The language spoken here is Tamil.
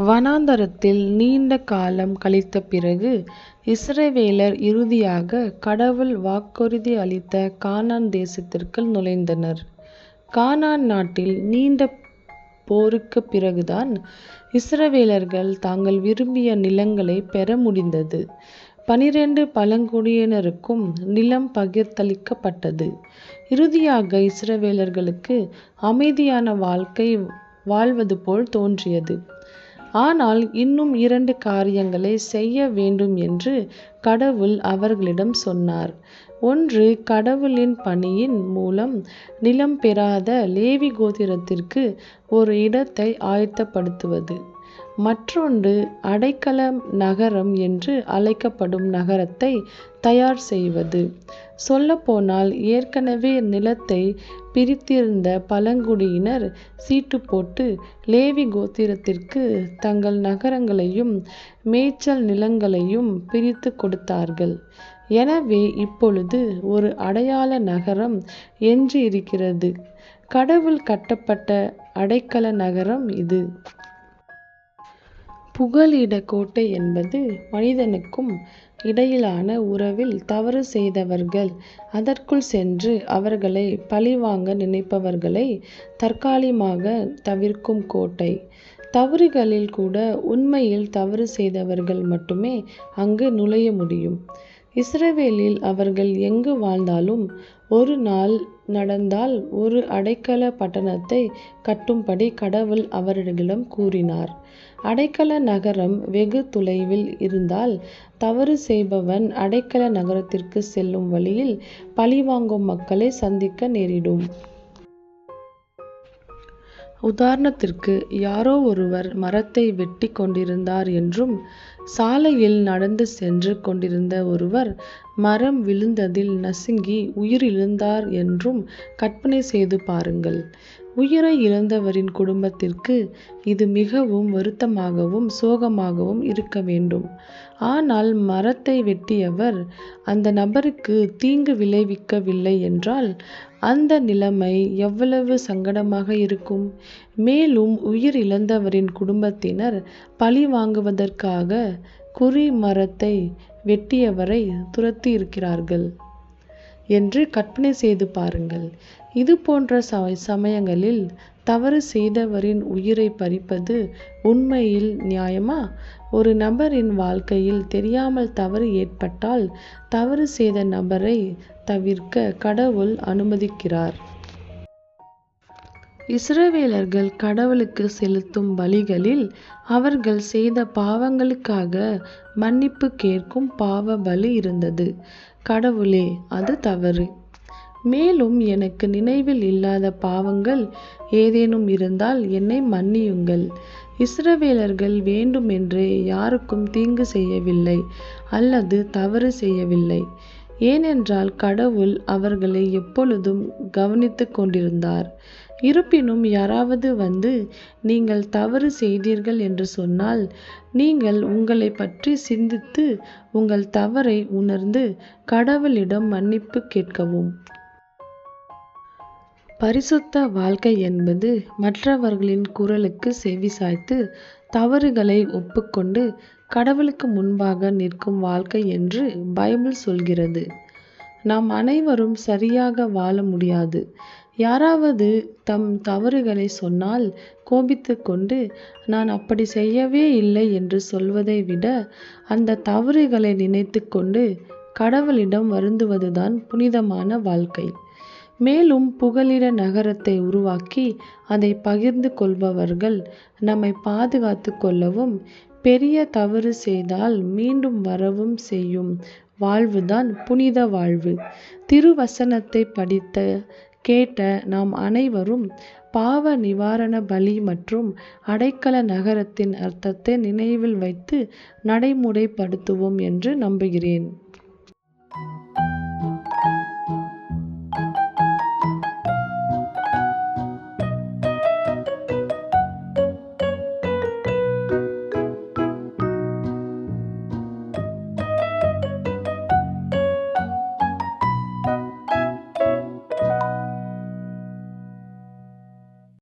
வனாந்தரத்தில் நீண்ட காலம் கழித்த பிறகு இஸ்ரவேலர் இறுதியாக கடவுள் வாக்குறுதி அளித்த கானான் தேசத்திற்குள் நுழைந்தனர். கானான் நாட்டில் நீண்ட போருக்குப் பிறகுதான் இஸ்ரவேலர்கள் தாங்கள் விரும்பிய நிலங்களைப் பெற முடிந்தது. பன்னிரண்டு பழங்குடியினருக்கும் நிலம் பகிர்ந்தளிக்கப்பட்டது. இறுதியாக இஸ்ரவேலர்களுக்கு அமைதியான வாழ்க்கை வாழ்வது போல் தோன்றியது. ஆனால் இன்னும் இரண்டு காரியங்களை செய்ய வேண்டும் என்று கடவுள் அவர்களிடம் சொன்னார். ஒன்று கடவுளின் பணியின் மூலம் நிலம் பெறாத லேவி கோத்திரத்திற்கு ஒரு இடத்தை ஆயத்தப்படுத்துவது. மற்றொன்று அடைக்கல நகரம் என்று அழைக்கப்படும் நகரத்தை தயார் செய்வது. சொல்லப்போனால் ஏற்கனவே நிலத்தை பிரித்திருந்த பழங்குடியினர் சீட்டு போட்டு லேவி கோத்திரத்திற்கு தங்கள் நகரங்களையும் மேய்ச்சல் நிலங்களையும் பிரித்துக் கொடுத்தார்கள். எனவே இப்பொழுது ஒரு அடையாள நகரம் எஞ்சியிருக்கிறது. கடவுள் கட்டப்பட்ட அடைக்கல நகரம் இது. புகலிடக் கோட்டை என்பது மனிதனுக்கும் இடையிலான உறவில் தவறு செய்தவர்கள் அதற்குள் சென்று அவர்களை பழிவாங்க நினைப்பவர்களை தற்காலிகமாக தவிர்க்கும் கோட்டை. தவறுகளில் கூட உண்மையில் தவறு செய்தவர்கள் மட்டுமே அங்கு நுழைய முடியும். இஸ்ரவேலில் அவர்கள் எங்கு வாழ்ந்தாலும் ஒரு நாள் நடந்தால் ஒரு அடைக்கல பட்டணத்தை கட்டும்படி கடவுள் அவர்களிடம் கூறினார். அடைக்கல நகரம் வெகு தொலைவில் இருந்தால் தவறு செய்பவன் அடைக்கல நகரத்திற்கு செல்லும் வழியில் பழிவாங்கும் மக்களை சந்திக்க நேரிடும். உதாரணத்திற்கு யாரோ ஒருவர் மரத்தை வெட்டிக் கொண்டிருந்தார் என்றும் சாலையில் நடந்து சென்று கொண்டிருந்த ஒருவர் மரம் விழுந்ததில் நசுங்கி உயிரிழந்தார் என்றும் கற்பனை செய்து பாருங்கள். உயிரை இழந்தவரின் குடும்பத்திற்கு இது மிகவும் வருத்தமாகவும் சோகமாகவும் இருக்க வேண்டும். ஆனால் மரத்தை வெட்டியவர் அந்த நபருக்கு தீங்கு விளைவிக்கவில்லை என்றால் அந்த நிலைமை எவ்வளவு சங்கடமாக இருக்கும். மேலும் உயிர் இழந்தவரின் குடும்பத்தினர் பழி வாங்குவதற்காக குறி மரத்தை துரத்தி இருக்கிறார்கள் என்று கற்பனை செய்து பாருங்கள். இது இதுபோன்ற சமயங்களில் தவறு செய்தவரின் உயிரை பறிப்பது உண்மையில் நியாயமா? ஒரு நபரின் வாழ்க்கையில் தெரியாமல் தவறு ஏற்பட்டால் தவறு செய்த நபரை தவிர்க்க கடவுள் அனுமதிக்கிறார். இஸ்ரவேலர்கள் கடவுளுக்கு செலுத்தும் பலிகளில் அவர்கள் செய்த பாவங்களுக்காக மன்னிப்பு கேட்கும் பாவ பலி இருந்தது. கடவுளே அது தவறு. மேலும் எனக்கு நினைவில் இல்லாத பாவங்கள் ஏதேனும் இருந்தால் என்னை மன்னியுங்கள். இஸ்ரவேலர்கள் வேண்டுமென்றே யாருக்கும் தீங்கு செய்யவில்லை அல்லது தவறு செய்யவில்லை. ஏனென்றால் கடவுள் அவர்களை எப்பொழுதும் கவனித்து கொண்டிருந்தார். இருப்பினும் யாராவது வந்து நீங்கள் தவறு செய்தீர்கள் என்று சொன்னால் நீங்கள் உங்களை பற்றி சிந்தித்து உங்கள் தவறை உணர்ந்து கடவுளிடம் மன்னிப்பு கேட்கவும். பரிசுத்த வாழ்க்கை என்பது மற்றவர்களின் குரலுக்கு செவி சாய்த்து தவறுகளை ஒப்புக்கொண்டு கடவுளுக்கு முன்பாக நிற்கும் வாழ்க்கை என்று பைபிள் சொல்கிறது. நாம் அனைவரும் சரியாக வாழ முடியாது. யாராவது தம் தவறுகளை சொன்னால் கோபித்துக்கொண்டு நான் அப்படி செய்யவே இல்லை என்று சொல்வதை விட அந்த தவறுகளை நினைத்து கொண்டு கடவுளிடம் வருந்துவதுதான் புனிதமான வாழ்க்கை. மேலும் புகலிட நகரத்தை உருவாக்கி அதை பகிர்ந்து கொள்பவர்கள் நம்மை பாதுகாத்து கொள்ளவும் பெரிய தவறு செய்தால் மீண்டும் வரவும் செய்யும் வாழ்வுதான் புனித வாழ்வு. திருவசனத்தை படித்த கேட்ட நாம் அனைவரும் பாவ நிவாரண பலி மற்றும் அடைக்கல நகரத்தின் அர்த்தத்தை நினைவில் வைத்து நடைமுறைப்படுத்துவோம் என்று நம்புகிறேன்.